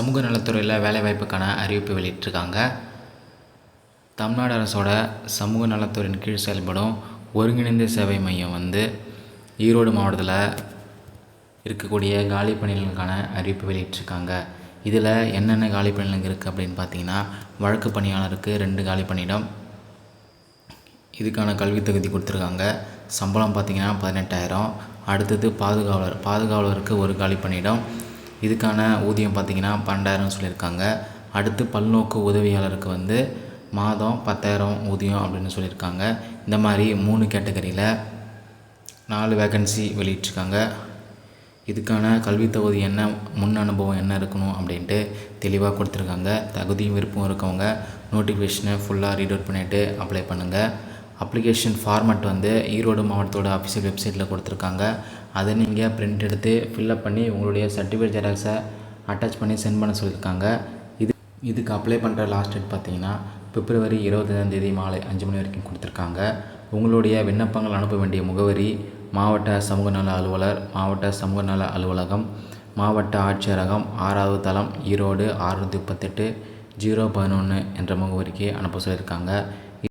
சமூக நலத்துறையில் வேலைவாய்ப்புக்கான அறிவிப்பு வெளியிட்டிருக்காங்க. தமிழ்நாடு அரசோட சமூக நலத்துறையின் கீழ் செயல்படும் ஒருங்கிணைந்த சேவை மையம் வந்து ஈரோடு மாவட்டத்தில் இருக்கக்கூடிய காலி பணிகளுக்கான அறிவிப்பு வெளியிட்டிருக்காங்க. இதில் என்னென்ன காலி பணிகள் இருக்குது அப்படின்னு பார்த்தீங்கன்னா வழக்கு பணியாளருக்கு ரெண்டு காலி பணியிடம் இதுக்கான கல்வி தகுதி கொடுத்துருக்காங்க. சம்பளம் பார்த்திங்கன்னா பதினெட்டாயிரம் அடுத்தது பாதுகாவலர் பாதுகாவலருக்கு ஒரு காலி பணியிடம் இதுக்கான ஊதியம் பார்த்தீங்கன்னா பன்னெண்டாயிரம் சொல்லியிருக்காங்க. அடுத்து பல்நோக்கு உதவியாளருக்கு வந்து மாதம் பத்தாயிரம் ஊதியம் அப்படின்னு சொல்லியிருக்காங்க. இந்த மாதிரி மூணு கேட்டகரியில் நாலு வேகன்சி வெளியிட்டிருக்காங்க. இதுக்கான கல்வி தகுதி என்ன முன் அனுபவம் என்ன இருக்கணும் அப்படின்ட்டு தெளிவாக கொடுத்துருக்காங்க. தகுதியும் விருப்பம் இருக்கவங்க நோட்டிஃபிகேஷனை ஃபுல்லாக ரீட் அவுட் பண்ணிவிட்டு அப்ளை பண்ணுங்கள் அப்ளிகேஷன் ஃபார்மெட் வந்து ஈரோடு மாவட்டத்தோட அஃபிஷியல் வெப்சைட்டில் கொடுத்துருக்காங்க. அதை நீங்கள் பிரிண்ட் எடுத்து ஃபில்அப் பண்ணி உங்களுடைய சர்டிஃபிகேட் ஜெராக்ஸை அட்டாச் பண்ணி சென்ட் பண்ண சொல்லியிருக்காங்க. இது இதுக்கு அப்ளை பண்ணுற லாஸ்ட் டேட் பார்த்தீங்கன்னா பிப்ரவரி இருபத்தஞ்சாந்தேதி மாலை அஞ்சு மணி வரைக்கும் கொடுத்துருக்காங்க. உங்களுடைய விண்ணப்பங்கள் அனுப்ப வேண்டிய முகவரி மாவட்ட சமூக நல அலுவலர் மாவட்ட சமூக நல அலுவலகம் மாவட்ட ஆட்சியரகம் ஆறாவது தளம் ஈரோடு ஆறுநூற்றி முப்பத்தெட்டு ஜீரோ பதினொன்று என்ற முகவரிக்கு அனுப்ப சொல்லியிருக்காங்க.